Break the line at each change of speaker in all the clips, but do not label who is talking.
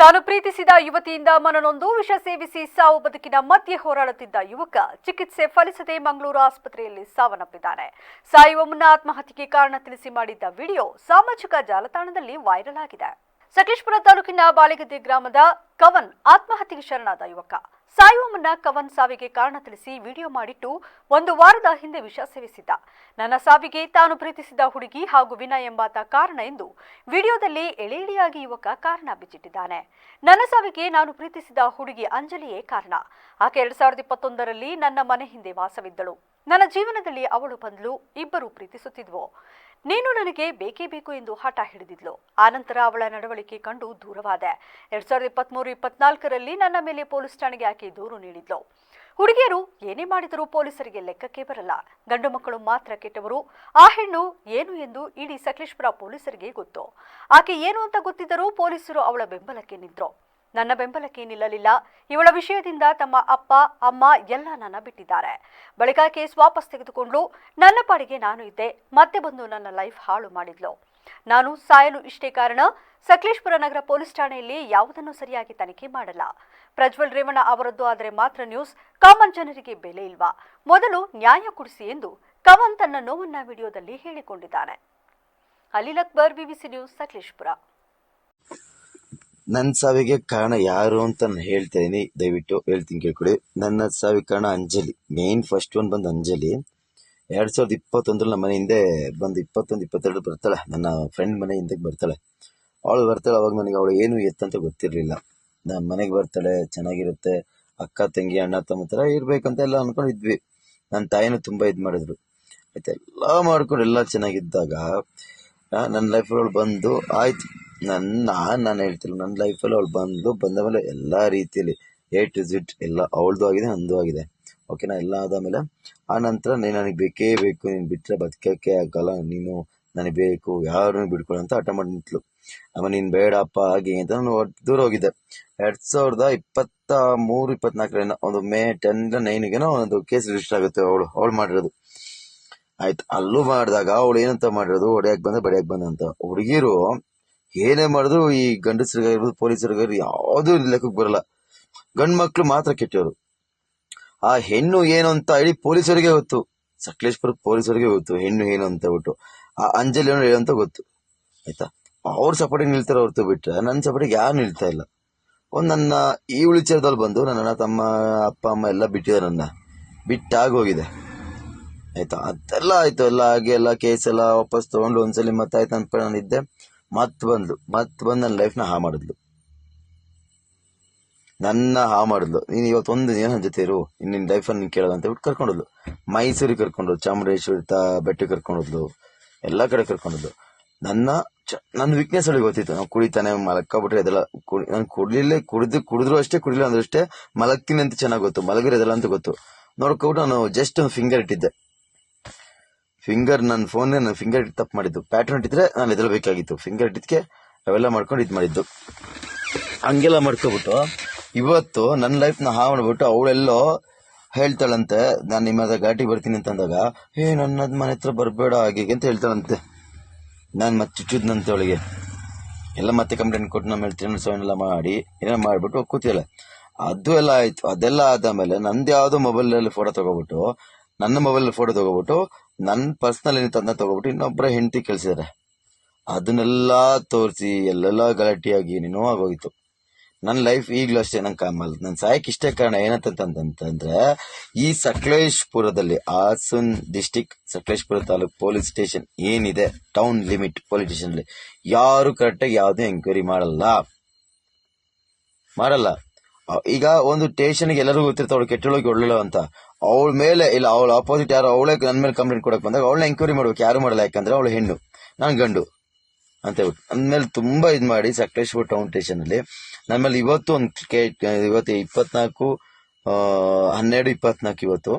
ತಾನು ಪ್ರೀತಿಸಿದ ಯುವತಿಯಿಂದ ಮನನೊಂದು ವಿಷ ಸೇವಿಸಿ ಸಾವು ಬದುಕಿನ ಮಧ್ಯೆ ಹೋರಾಡುತ್ತಿದ್ದ ಯುವಕ ಚಿಕಿತ್ಸೆ ಫಲಿಸದೆ ಮಂಗಳೂರು ಆಸ್ಪತ್ರೆಯಲ್ಲಿ ಸಾವನ್ನಪ್ಪಿದ್ದಾನೆ. ಸಾಯುವ ಮುನ್ನ ಆತ್ಮಹತ್ಯೆಗೆ ಕಾರಣ ತಿಳಿಸಿ ಮಾಡಿದ್ದ ವಿಡಿಯೋ ಸಾಮಾಜಿಕ ಜಾಲತಾಣದಲ್ಲಿ ವೈರಲ್ ಆಗಿದೆ. ಸಕಲೇಶ್ಪುರ ತಾಲೂಕಿನ ಬಾಲಿಗದ್ದೆ ಗ್ರಾಮದ ಕವನ್ ಆತ್ಮಹತ್ಯೆಗೆ ಶರಣಾದ ಯುವಕ. ಸಾಯುವ ಮುನ್ನ ಕವನ್ ಸಾವಿಗೆ ಕಾರಣ ತಿಳಿಸಿ ವಿಡಿಯೋ ಮಾಡಿಟ್ಟು ಒಂದು ವಾರದ ಹಿಂದೆ ವಿಷ ಸೇವಿಸಿದ್ದ. ನನ್ನ ಸಾವಿಗೆ ತಾನು ಪ್ರೀತಿಸಿದ ಹುಡುಗಿ ಹಾಗೂ ವಿನಯ್ ಎಂಬಾತ ಕಾರಣ ಎಂದು ವಿಡಿಯೋದಲ್ಲಿ ಎಳೆ ಎಳೆಯಾಗಿ ಯುವಕ ಕಾರಣ ಬಿಚ್ಚಿಟ್ಟಿದ್ದಾನೆ. ನನ್ನ ಸಾವಿಗೆ ನಾನು ಪ್ರೀತಿಸಿದ ಹುಡುಗಿ ಅಂಜಲಿಯೇ ಕಾರಣ. ಆಕೆ ಎರಡ್ ಸಾವಿರದ ಇಪ್ಪತ್ತೊಂದರಲ್ಲಿ ನನ್ನ ಮನೆ ಹಿಂದೆ ವಾಸವಿದ್ದಳು. ನನ್ನ ಜೀವನದಲ್ಲಿ ಅವಳು ಬಂದ್ಲು, ಇಬ್ಬರು ಪ್ರೀತಿಸುತ್ತಿದ್ವು. ನೀನು ನನಗೆ ಬೇಕೇ ಬೇಕು ಎಂದು ಹಠ ಹಿಡಿದಿದ್ಲು. ಆನಂತರ ಅವಳ ನಡವಳಿಕೆ ಕಂಡು ದೂರವಾದೆ. ಎರಡ್ ಸಾವಿರದ ಇಪ್ಪತ್ಮೂರು, ಇಪ್ಪತ್ನಾಲ್ಕರಲ್ಲಿ ನನ್ನ ಮೇಲೆ ಪೊಲೀಸ್ ಠಾಣೆಗೆ ಆಕೆ ದೂರು ನೀಡಿದ್ಲು. ಹುಡುಗಿಯರು ಏನೇ ಮಾಡಿದರೂ ಪೊಲೀಸರಿಗೆ ಲೆಕ್ಕಕ್ಕೆ ಬರಲ್ಲ. ಗಂಡು ಮಕ್ಕಳು ಮಾತ್ರ ಕೆಟ್ಟವರು. ಆ ಹೆಣ್ಣು ಏನು ಎಂದು ಇಡೀ ಸಕಲೇಶ್ಪುರ ಪೊಲೀಸರಿಗೆ ಗೊತ್ತು. ಆಕೆ ಏನು ಅಂತ ಗೊತ್ತಿದ್ದರೂ ಪೊಲೀಸರು ಅವಳ ಬೆಂಬಲಕ್ಕೆ ನಿಂತರು. ನನ್ನ ಬೆಂಬಲಕ್ಕೆ ನಿಲ್ಲಲಿಲ್ಲ. ಇವಳ ವಿಷಯದಿಂದ ತಮ್ಮ ಅಪ್ಪ, ಅಮ್ಮ ಎಲ್ಲ ನನ್ನ ಬಿಟ್ಟಿದ್ದಾರೆ. ಬಳಿಕ ಕೇಸ್ ವಾಪಸ್ ತೆಗೆದುಕೊಂಡು ನನ್ನ ಪಾಡಿಗೆ ನಾನು ಇದ್ದೆ. ಮತ್ತೆ ಬಂದು ನನ್ನ ಲೈಫ್ ಹಾಳು ಮಾಡಿದ್ಲು. ನಾನು ಸಾಯಲು ಇಷ್ಟೇ ಕಾರಣ ಸಕಲೇಶ್ಪುರ ನಗರ ಪೊಲೀಸ್ ಠಾಣೆಯಲ್ಲಿ ಯಾವುದನ್ನು ಸರಿಯಾಗಿ ತನಿಖೆ ಮಾಡಲ್ಲ. ಪ್ರಜ್ವಲ್ ರೇವಣ್ಣ ಅವರದ್ದು ಆದರೆ ಮಾತ್ರ ನ್ಯೂಸ್. ಕಾಮನ್ ಜನರಿಗೆ ಬೆಲೆ ಇಲ್ವಾ? ಮೊದಲು ನ್ಯಾಯ ಕೊಡಿಸಿ ಎಂದು ಕವನ್ ತನ್ನ ನೋವನ್ನ ವಿಡಿಯೋದಲ್ಲಿ ಹೇಳಿಕೊಂಡಿದ್ದಾನೆ. Alil Akbar BBC news, Sakleshpur.
ನನ್ನ ಸಾವಿಗೆ ಕಾರಣ ಯಾರು ಅಂತ ನಾನು ಹೇಳ್ತಾ ದಯವಿಟ್ಟು ಹೇಳ್ತೀನಿ ಕೇಳ್ಕೊಳ್ಳಿ ನನ್ನ ಸಾವಿಗೆ ಕಾರಣ ಅಂಜಲಿ. ಮೇನ್ ಫಸ್ಟ್ ಒನ್ ಬಂದು ಅಂಜಲಿ. ಎರಡು ಸಾವಿರದ ಇಪ್ಪತ್ತೊಂದರಲ್ಲಿ ನಮ್ಮ ಮನೆ ಹಿಂದೆ ಬಂದು ಇಪ್ಪತ್ತೊಂದು, ಇಪ್ಪತ್ತೆರಡು ಬರ್ತಾಳೆ. ನನ್ನ ಫ್ರೆಂಡ್ ಮನೆ ಹಿಂದಕ್ಕೆ ಬರ್ತಾಳೆ. ಅವಳು ಬರ್ತಾಳೆ, ಅವಾಗ ನನಗೆ ಅವಳು ಏನು ಎತ್ತಂತ ಗೊತ್ತಿರಲಿಲ್ಲ. ನಮ್ಮ ಮನೆಗೆ ಬರ್ತಾಳೆ, ಚೆನ್ನಾಗಿರುತ್ತೆ. ಅಕ್ಕ, ತಂಗಿ, ಅಣ್ಣ, ತಮ್ಮ ಥರ ಇರಬೇಕಂತ ಎಲ್ಲ ಅನ್ಕೊಂಡಿದ್ವಿ ನನ್ನ ತಾಯಿನೂ ತುಂಬ ಇದು ಮಾಡಿದ್ರು. ಆಯ್ತು, ಎಲ್ಲ ಮಾಡ್ಕೊಂಡು ಎಲ್ಲ ಚೆನ್ನಾಗಿದ್ದಾಗ ನನ್ನ ಅವಳು ಬಂದು ಆಯ್ತು. ನನ್ನ ನಾನು ಹೇಳ್ತಿಲ್ಲ. ನನ್ನ ಲೈಫಲ್ಲಿ ಅವಳು ಬಂದು ಬಂದ ಮೇಲೆ ಎಲ್ಲ ರೀತಿಯಲ್ಲಿ ಎ ಟು ಝಿಟ್ ಎಲ್ಲ ಅವಳದು ಆಗಿದೆ, ನಂದು ಆಗಿದೆ. ಓಕೆನಾ ಎಲ್ಲ ಆದಮೇಲೆ, ಆ ನಂತರ ನೀನು ನನಗೆ ಬೇಕೇ ಬೇಕು, ನೀನು ಬಿಟ್ಟರೆ ಬದುಕೋಕ್ಕೆ ಆಗಲ್ಲ, ನೀನು ನನಗೆ ಬೇಕು, ಯಾರನ್ನು ಬಿಡ್ಕೊಳ್ಳೋ ಅಂತ ಹಠ ಮಾಡಿ ನಿಂತ್ಲು. ಆಮೇಲೆ ನೀನು ಬೇಡಪ್ಪ, ಹಾಗೆ ಅಂತ ನಾನು ದೂರ ಹೋಗಿದ್ದೆ. ಎರಡು ಸಾವಿರದ ಇಪ್ಪತ್ತ ಮೂರು, ಇಪ್ಪತ್ನಾಲ್ಕರಿಂದ ಒಂದು ಮೇ ಟೆನ್ ನೈನ್ಗೇನೋ ಒಂದು ಕೇಸ್ ರಿಜಿಸ್ಟರ್ ಆಗುತ್ತೆ ಅವಳು ಅವಳು ಮಾಡಿರೋದು. ಆಯ್ತು, ಅಲ್ಲೂ ಮಾಡಿದಾಗ ಅವಳು ಏನಂತ ಮಾಡಿರೋದು, ಹೊಡೆಯಕ್ ಬಂದ, ಬಡಿಯಕ್ ಬಂದ ಅಂತ. ಹುಡುಗಿರು ಏನೇ ಮಾಡಿದ್ರು ಈ ಗಂಡಸರಿಗಾಗಿರ್ಬೋದು ಪೊಲೀಸರಿಗಾಗಿರ್ಬೋದು ಯಾವ್ದು ಲೆಕ್ಕಕ್ಕೆ ಬರಲ್ಲ. ಗಂಡು ಮಕ್ಕಳು ಮಾತ್ರ ಕೆಟ್ಟವರು ಆ ಹೆಣ್ಣು ಏನು ಅಂತ ಹೇಳಿ ಪೊಲೀಸರಿಗೆ ಗೊತ್ತು. ಸಕಲೇಶ್ಪುರ ಪೊಲೀಸರಿಗೆ ಗೊತ್ತು, ಹೆಣ್ಣು ಏನು ಅಂತ ಬಿಟ್ಟು. ಆ ಅಂಜಲಿ ಏನು ಅಂತ ಗೊತ್ತು. ಆಯ್ತಾ? ಅವ್ರ ಸಪೋರ್ಟಿಗೆ ನಿಲ್ತಾರೆ ಹೊರತು ಬಿಟ್ಟರೆ ನನ್ನ ಸಪೋರ್ಟಿಗೆ ಯಾರು ನಿಲ್ತಾ ಇಲ್ಲ. ಒಂದ್ ನನ್ನ ಈ ವಿಚಾರದಲ್ಲಿ ಬಂದು ನನ್ನ ತಮ್ಮ, ಅಪ್ಪ, ಅಮ್ಮ ಎಲ್ಲ ಬಿಟ್ಟಿದ್ದಾರೆ ನನ್ನ. ಬಿಟ್ಟಾಗೋಗಿದೆ ಆಯ್ತಾ? ಅದೆಲ್ಲ ಆಯ್ತು. ಎಲ್ಲ ಆಗಿ ಎಲ್ಲ ಕೇಸ್ ಎಲ್ಲ ವಾಪಸ್ ತಗೊಂಡು ಒಂದ್ಸಲಿ ಮತ್ತೆ ಆಯ್ತು ಅನ್ಕೊಂಡು ನಾನು ಇದ್ದೆ. ಮತ್ ಬಂದ್ಲು, ಮತ್ ಬಂದು ನನ್ನ ಲೈಫ್ನ ಹಾ ಮಾಡಿದ್ಲು. ನನ್ನ ಹಾ ಮಾಡಿದ್ಲು. ನೀನು ಇವತ್ತು ಒಂದು ದಿನ ನನ್ನ ಜೊತೆ ಇರು ನಿನ್ನ ಲೈಫ್ ನೀನು ಕೇಳಲ್ಲ ಅಂತ ಬಿಟ್ಟು ಕರ್ಕೊಂಡೋದ್ಲು. ಮೈಸೂರಿಗೆ ಕರ್ಕೊಂಡ್ರು ಚಾಮುಂಡೇಶ್ವರಿ ತ, ಬೆಟ್ಟಕ್ಕೆ ಕರ್ಕೊಂಡೋದ್ಲು, ಎಲ್ಲ ಕಡೆ ಕರ್ಕೊಂಡೋದ್ಲು. ನನ್ನ ನನ್ನ ವೀಕ್ನೆಸ್ ಅವಳಿಗೆ ಗೊತ್ತಿತ್ತು. ನಾವು ಕುಡಿತಾನೆ ಮಲಕ್ಕೊಬಿಟ್ರೆ ಇದೆಲ್ಲ ಕುಡಿ- ನಾನು ಕುಡ್ಲಿಲ್ಲ, ಕುಡಿದು, ಕುಡಿದ್ರು ಅಷ್ಟೇ, ಕುಡಿಲಿಲ್ಲ ಅಂದ್ರೆ ಅಷ್ಟೇ ಮಲಗ್ತೀನಿ ಅಂತ ಚೆನ್ನಾಗಿ ಗೊತ್ತು, ಮಲಗಿರೋದಲ್ಲ ಅಂತ ಗೊತ್ತು. ನೋಡ್ಕೊಬಿಟ್ಟು ನಾನು ಜಸ್ಟ್ ಒಂದು ಫಿಂಗರ್ ಇಟ್ಟಿದ್ದೆ. ಫಿಂಗರ್ ನನ್ನ ಫೋನ್ ನನ್ನ ಫಿಂಗರ್ ಇಟ್ಟು ತಪ್ಪು ಮಾಡಿದ್ದು. ಪ್ಯಾಟರ್ನ್ ಇಟ್ಟಿದ್ರೆ ನಾನು ಎದಲ್ಬೇಕಾಗಿತ್ತು ಫಿಂಗರ್ ಇಟ್ಟಿದ್ದಕ್ಕೆ ಅವೆಲ್ಲ ಮಾಡ್ಕೊಂಡು ಇದು ಮಾಡಿದ್ದು. ಹಂಗೆಲ್ಲ ಮಾಡ್ಕೊಬಿಟ್ಟು ಇವತ್ತು ನನ್ನ ಲೈಫ್ನ ಹಾ ಮಾಡ್ಬಿಟ್ಟು ಅವಳೆಲ್ಲೋ ಹೇಳ್ತಾಳಂತೆ. ನಾನು ನಿಮ್ಮ ಹತ್ರ ಘಾಟಿಗೆ ಬರ್ತೀನಿ ಅಂತ ಅಂದಾಗ, ಏ, ನನ್ನ ಮನೆ ಹತ್ರ ಬರಬೇಡ ಹಾಗೆ ಅಂತ ಹೇಳ್ತಾಳಂತೆ. ನಾನು ಮತ್ತೆ ಚುಚ್ಚಿದ್ನಂತೆ ಅವಳಿಗೆ. ಎಲ್ಲ ಮತ್ತೆ ಕಂಪ್ಲೇಂಟ್ ಕೊಟ್ಟು ನಮ್ಮ ಹೇಳ್ತೀನಿ ಸೌಂಡ್ ಎಲ್ಲ ಮಾಡಿ ಏನೋ ಮಾಡಿಬಿಟ್ಟು ಕೂತಿಲ್ಲ ಅದು ಎಲ್ಲ ಆಯಿತು. ಅದೆಲ್ಲ ಆದಮೇಲೆ ನಂದು ಯಾವುದೋ ಮೊಬೈಲ್ ಅಲ್ಲಿ ಫೋಟೋ ತಗೋಬಿಟ್ಟು ನನ್ನ ಮೊಬೈಲ್ ಫೋಟೋ ತಗೋಬಿಟ್ಟು ನನ್ನ ಪರ್ಸನಲ್ ಏನಿತ್ತು ಅದನ್ನ ತಗೋಬಿಟ್ಟು ಇನ್ನೊಬ್ಬರ ಹೆಂಡತಿ ಕಳ್ಸಿದಾರೆ ಅದನ್ನೆಲ್ಲ ತೋರಿಸಿ, ಎಲ್ಲೆಲ್ಲ ಗಲಾಟೆಯಾಗಿ ಏನೇನೋ ಆಗೋಗಿತ್ತು. ನನ್ನ ಲೈಫ್ ಈಗಲೂ ಅಷ್ಟೇ ನಂಗೆ ಕಾಮಲ್ ನನ್ನ ಸಾಯಕ್ ಇಷ್ಟೇ ಕಾರಣ ಏನಂತಂತಂತಂದ್ರೆ ಈ ಸಕಲೇಶ್ಪುರದಲ್ಲಿ Hassan district Sakleshpur taluk police station ಏನಿದೆ ಟೌನ್ ಲಿಮಿಟ್ ಪೊಲೀಸ್ ಸ್ಟೇಷನ್ ಯಾರು ಕರೆಕ್ಟಾಗಿ ಯಾವುದೇ ಎಂಕ್ವೈರಿ ಮಾಡಲ್ಲ. ಮಾಡಲ್ಲ. ಈಗ ಒಂದು ಸ್ಟೇಷನ್ಗೆ ಎಲ್ಲರಿಗೂ ಗೊತ್ತಿರ್ತಾವ ಅವಳು ಕೆಟ್ಟೊಳಗೆ ಒಳ್ಳೆಳು ಅಂತ. ಅವಳ ಮೇಲೆ, ಇಲ್ಲ, ಅವಳ ಅಪೋಸಿಟ್ ಯಾರು ಅವಳೇ ನನ್ನ ಮೇಲೆ ಕಂಪ್ಲೇಂಟ್ ಕೊಡಕ್ ಬಂದಾಗ ಅವಳನ್ನ ಎಂಕ್ವೈರಿ ಮಾಡ್ಬೇಕು. ಯಾರು ಮಾಡಲ್ಲ, ಯಾಕಂದ್ರೆ ಅವಳು ಹೆಣ್ಣು. ನಾನು ಗಂಡು ಅಂತ ಹೇಳ್ಬಿಟ್ಟು. ಅಂದಮೇಲೆ ಮೇಲೆ ತುಂಬಾ ಇದ್ ಮಾಡಿ ಸಕಲೇಶ್ಪುರ ಟೌನ್ ಸ್ಟೇಷನ್ ಅಲ್ಲಿ. ಮೇಲೆ ಇವತ್ತು ಒಂದು ಇವತ್ತು ಇಪ್ಪತ್ನಾಲ್ಕು ಹನ್ನೆರಡು, ಇಪ್ಪತ್ನಾಲ್ಕು ಇವತ್ತು.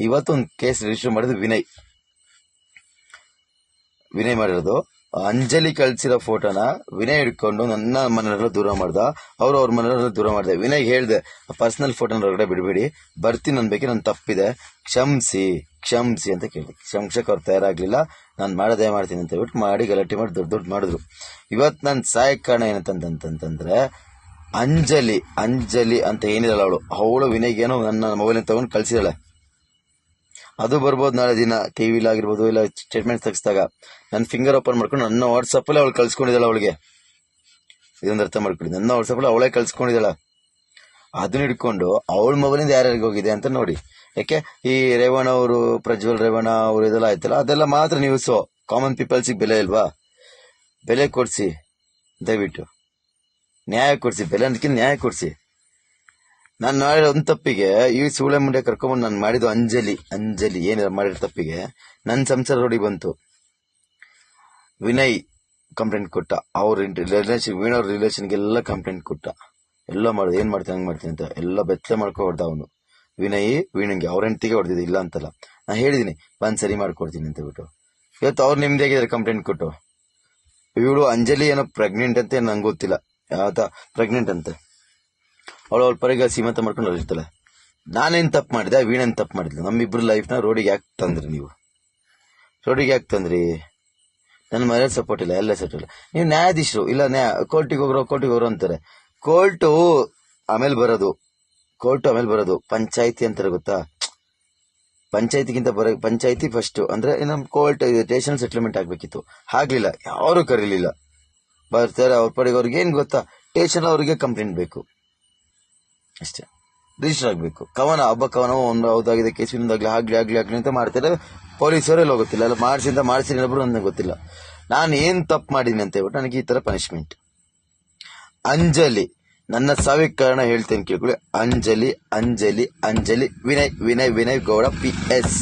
ಇವತ್ತು ಒಂದು ಕೇಸ್ ರಿಜಿಸ್ಟರ್ ಮಾಡಿದ್ದು ವಿನಯ್. ವಿನಯ್ ಮಾಡಿರೋದು. ಅಂಜಲಿ ಕಳ್ಸಿರೋ ಫೋಟೋನ ವಿನಯ್ ಹಿಡ್ಕೊಂಡು ನನ್ನ ಮನೆಯವ್ರನ್ನ ದೂರ ಮಾಡ್ದ. ಅವ್ರು ಅವ್ರ ಮನೆಯವ್ರನ್ನ ದೂರ ಮಾಡ್ದೆ. ವಿನಯ್ ಹೇಳ್ದೆ, ಪರ್ಸನಲ್ ಫೋಟೋನ ಹೊರಗಡೆ ಬಿಡಬೇಡಿ. ಬರ್ತೀನಿ ಅನ್ಬೇಕು ನನ್ ತಪ್ಪಿದೆ. ಕ್ಷಮಿಸಿ ಕ್ಷಮಿಸಿ ಅಂತ ಕೇಳಿದೆ. ಕ್ಷಮಿಸಕ್ಕೆ ಅವ್ರು ತಯಾರಾಗ್ಲಿಲ್ಲ. ನಾನು ಮಾಡೋದೇ ಮಾಡ್ತೀನಿ ಅಂತ ಹೇಳ್ಬಿಟ್ಟು ಮಾಡಿ ಗಲಾಟೆ ಮಾಡಿ ದೊಡ್ಡ ದೊಡ್ಡ ಮಾಡಿದ್ರು. ಇವತ್ತು ನಾನು ಸಹಾಯಕ ಕಾರಣ ಏನಂತಂತಂತಂದ್ರೆ, ಅಂಜಲಿ ಅಂಜಲಿ ಅಂತ ಏನಿರಲ್ಲ ಅವಳು. ಅವಳು ವಿನಯ್ಗೇನೋ ನನ್ನ ಮೊಬೈಲ್ ತಗೊಂಡು ಕಳ್ಸಿದಾಳೆ ಅದು ಬರ್ಬೋದು ನಾಳೆ ದಿನ. ಟಿವಿಲಿ ಆಗಿರ್ಬೋದು, ಇಲ್ಲ ಸ್ಟೇಟ್ಮೆಂಟ್ ತೆಗಿಸಿದಾಗ. ನನ್ನ ಫಿಂಗರ್ ಓಪನ್ ಮಾಡ್ಕೊಂಡು ನನ್ನ ವಾಟ್ಸಪ್ ಅಲ್ಲಿ ಅವಳು ಕಳ್ಸ್ಕೊಂಡಿದ್ದಾಳೆ ಅವಳಿಗೆ. ಇದೊಂದು ಅರ್ಥ ಮಾಡ್ಕೊಳ್ಳಿ. ನನ್ನ ವಾಟ್ಸಪ್ ಅಲ್ಲಿ ಅವಳೇ ಕಳ್ಸ್ಕೊಂಡಿದ್ದಾಳ. ಅದನ್ನ ಹಿಡ್ಕೊಂಡು ಅವಳ ಮೊಬೈಲಿಂದ ಯಾರ್ಯಾರಿಗೆ ಹೋಗಿದೆ ಅಂತ ನೋಡಿ. ಯಾಕೆ? ಈ ರೇವಣ್ಣ ಅವರು, ಪ್ರಜ್ವಲ್ ರೇವಣ್ಣ ಅವರು ಇದೆಲ್ಲ ಆಯ್ತಲ್ಲ, ಅದೆಲ್ಲ ಮಾತ್ರ ನ್ಯೂಸ್ ಕಾಮನ್ ಪೀಪಲ್ಸಿಗೆ ಬೆಲೆ ಇಲ್ವಾ? ಬೆಲೆ ಕೊಡ್ಸಿ. ದಯವಿಟ್ಟು. ನ್ಯಾಯ ಕೊಡ್ಸಿ. ಬೆಲೆ ಅದಕ್ಕೆ ನ್ಯಾಯ ಕೊಡ್ಸಿ. ನಾನು ಮಾಡಿರೋ ಒಂದು ತಪ್ಪಿಗೆ ಈ ಸೂಳೆ ಮುಂಡೆ ಕರ್ಕೊಂಡ್ಬಂದು ನಾನು ಮಾಡಿದ್ದು ಅಂಜಲಿ ಅಂಜಲಿ, ಏನಿಲ್ಲ ಮಾಡಿರೋ ತಪ್ಪಿಗೆ ನನ್ನ ಸಂಸಾರ ರೋಡಿ ಬಂತು. ವಿನಯ್ ಕಂಪ್ಲೇಂಟ್ ಕೊಟ್ಟ, ಅವ್ರ ರಿಲೇಷನ್ ವೀಣ ಅವ್ರ ರಿಲೇಷನ್ಗೆಲ್ಲ ಕಂಪ್ಲೇಂಟ್ ಕೊಟ್ಟ. ಎಲ್ಲ ಮಾಡೋದು, ಏನ್ ಮಾಡ್ತೀನಿ ಹಂಗೆ ಮಾಡ್ತೀನಿ ಅಂತ ಎಲ್ಲ ಬೆತ್ತಲೆ ಮಾಡ್ಕೊ ಹೊಡ್ದ ಅವನು. ವಿನಯ್, ವೀಣಂಗೆ ಅವ್ರ ಹೆಂಡತಿಗೆ ಹೊಡೆದಿದ್ದು ಇಲ್ಲ ಅಂತಲ್ಲ. ನಾ ಹೇಳಿದೀನಿ, ಬಂದ್ ಸರಿ ಮಾಡ್ಕೊಡ್ತೀನಿ ಅಂತ ಬಿಟ್ಟು ಇವತ್ತು ಅವ್ರು ನಿಮ್ಮದೇ ಆಗಿದ್ದಾರೆ ಕಂಪ್ಲೇಂಟ್ ಕೊಟ್ಟು. ಇವಳು ಅಂಜಲಿ ಏನೋ ಪ್ರೆಗ್ನೆಂಟ್ ಅಂತ ನಂಗೆ ಗೊತ್ತಿಲ್ಲ. ಯಾವತ್ತ ಪ್ರೆಗ್ನೆಂಟ್ ಅಂತೆ? ಅವಳು ಅವಳ ಪರಿಗ ಸೀಮಂತ ಮಾಡ್ಕೊಂಡು ಹೊರಟಿರ್ತಾಳೆ ನಾನೇನ್ ತಪ್ಪು ಮಾಡಿದೆ, ವೀಣೇನು ತಪ್ಪು ಮಾಡಿದ್ಲು. ನಮ್ಮಿಬ್ರು ಲೈಫ್ನ ರೋಡಿಗೆ ಯಾಕೆ ತಂದ್ರಿ ನೀವು? ರೋಡಿಗೆ ಯಾಕೆ ತಂದ್ರಿ? ನನ್ನ ಮನೇಲಿ ಸಪೋರ್ಟ್ ಇಲ್ಲ, ಎಲ್ಲ ಸಪೋರ್ಟ್ ಇಲ್ಲ. ನೀವು ನ್ಯಾಯಾಧೀಶರು, ಇಲ್ಲ ನ್ಯಾಯ ಕೋರ್ಟಿಗೆ ಹೋಗ್ರೋ ಕೋರ್ಟಿಗೆ ಹೋಗ್ರೋ ಅಂತಾರೆ. ಕೋರ್ಟು ಆಮೇಲೆ ಬರೋದು. ಕೋರ್ಟ್ ಆಮೇಲೆ ಬರೋದು. ಪಂಚಾಯತಿ ಅಂತಾರೆ ಗೊತ್ತಾ? ಪಂಚಾಯತಿಗಿಂತ ಬರ, ಪಂಚಾಯತಿ ಫಸ್ಟ್ ಅಂದ್ರೆ ನಮ್ಮ ಕೋರ್ಟ್ ಸ್ಟೇಷನ್ ಸೆಟ್ಲ್ಮೆಂಟ್ ಆಗಬೇಕಿತ್ತು. ಆಗ್ಲಿಲ್ಲ, ಯಾರು ಕರೀಲಿಲ್ಲ. ಬರ್ತಾರೆ ಅವ್ರ ಪಡೆಗೆ ಅವ್ರಿಗೆ ಏನು ಗೊತ್ತಾ? ಸ್ಟೇಷನ್ ಅವರಿಗೆ ಕಂಪ್ಲೇಂಟ್ ಬೇಕು. ಅಷ್ಟೇ. ರಿಜಿಸ್ಟರ್ ಆಗಬೇಕು. ಕವನ, ಹಬ್ಬ ಕವನ ಒಂದು ಹೌದಾಗಿದೆ. ಕೇಸಿನಿಂದಾಗಲಿ ಆಗ್ಲಿ ಆಗ್ಲಿ ಆಗ್ಲಿ ಅಂತ ಮಾಡ್ತಾರೆ. ಪೊಲೀಸರು ಎಲ್ಲೋ ಗೊತ್ತಿಲ್ಲ. ಅಲ್ಲ ಮಾಡಿಸಿಂದ ಮಾಡಿಸಿ ಇನ್ನೊಬ್ರು ನನಗೆ ಗೊತ್ತಿಲ್ಲ. ನಾನು ಏನು ತಪ್ಪು ಮಾಡಿದ್ದೀನಿ ಅಂತ ಹೇಳ್ಬಿಟ್ಟು ನನಗೆ ಈ ತರ ಪನಿಷ್ಮೆಂಟ್ ಅಂಜಲಿ, ನನ್ನ ಸಾವಿಗೆ ಕಾರಣ ಹೇಳ್ತೇನೆ ಕೇಳ್ಕೊಳ್ಳಿ. ಅಂಜಲಿ ಅಂಜಲಿ ಅಂಜಲಿ, ವಿನಯ್ ವಿನಯ್ ವಿನಯ್ ಗೌಡ ಪಿ ಎಸ್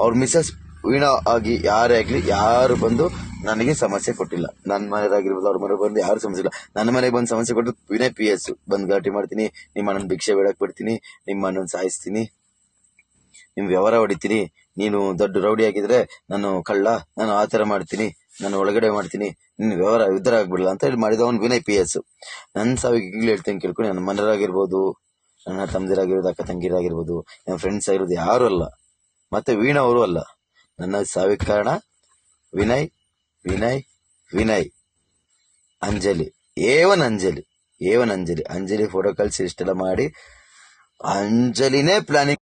ಅವ್ರ ಮಿಸಸ್ ವೀಣಾ ಆಗಿ ಯಾರೇ ಆಗಲಿ, ಯಾರು ಬಂದು ನನಗೆ ಸಮಸ್ಯೆ ಕೊಟ್ಟಿಲ್ಲ. ನನ್ನ ಮನೆಯಾಗಿರ್ಬೋದು ಅವ್ರ ಮನೆ ಬಂದು ಯಾರು ಸಮಸ್ಯೆ ಇಲ್ಲ. ನನ್ನ ಮನೆಗೆ ಬಂದು ಸಮಸ್ಯೆ ಕೊಟ್ಟು ವಿನಯ್ ಪಿ ಎಸ್ ಬಂದು ಗಾಟಿ ಮಾಡ್ತೀನಿ, ನಿಮ್ಮ ಅಣ್ಣನ ಭಿಕ್ಷೆ ಬೇಡಕ್ ಬಿಡ್ತೀನಿ, ನಿಮ್ಮ ಅಣ್ಣನ ಸಾಯಿಸ್ತೀನಿ. ನಿಮ್ ವ್ಯವಹಾರ ಹೊಡಿತೀನಿ. ನೀನು ದೊಡ್ಡ ರೌಡಿ ಆಗಿದ್ರೆ ನಾನು ಕಳ್ಳ, ನಾನು ಆ ಥರ ಮಾಡ್ತೀನಿ. ನಾನು ಒಳಗಡೆ ಮಾಡ್ತೀನಿ. ನಿನ್ನ ವ್ಯವಹಾರ ಉದ್ಧಾರ ಆಗ್ಬಿಡಲ್ಲ ಅಂತ ಹೇಳಿ ಮಾಡಿದವನು ವಿನಯ್ ಪಿ ಎಸ್ ನನ್ನ ಸಾವಿಗೆ ಈಗಲೇ ಹೇಳ್ತೀನಿ ಕೇಳ್ಕೊಂಡು, ನನ್ನ ಮನೆಯರಾಗಿರ್ಬೋದು ನನ್ನ ತಮ್ಮದಿರಾಗಿರ್ಬೋದು, ಅಕ್ಕ ತಂಗಿರಾಗಿರ್ಬೋದು, ನನ್ನ ಫ್ರೆಂಡ್ಸ್ ಆಗಿರೋದು ಯಾರು ಅಲ್ಲ. ಮತ್ತೆ ವೀಣಾ ಅವರು ಅಲ್ಲ. ನನ್ನ ಸಾವಿಗೆ ಕಾರಣ ವಿನಯ್ ವಿನಯ್ ವಿನಯ್ ಅಂಜಲಿ ಏವನ್ ಅಂಜಲಿ ಏವನ್ ಅಂಜಲಿ ಅಂಜಲಿ ಫೋಟೋ ಕಳಿಸಿ ಇಷ್ಟೆಲ್ಲ ಮಾಡಿ ಅಂಜಲಿನೇ ಪ್ಲಾನಿಂಗ್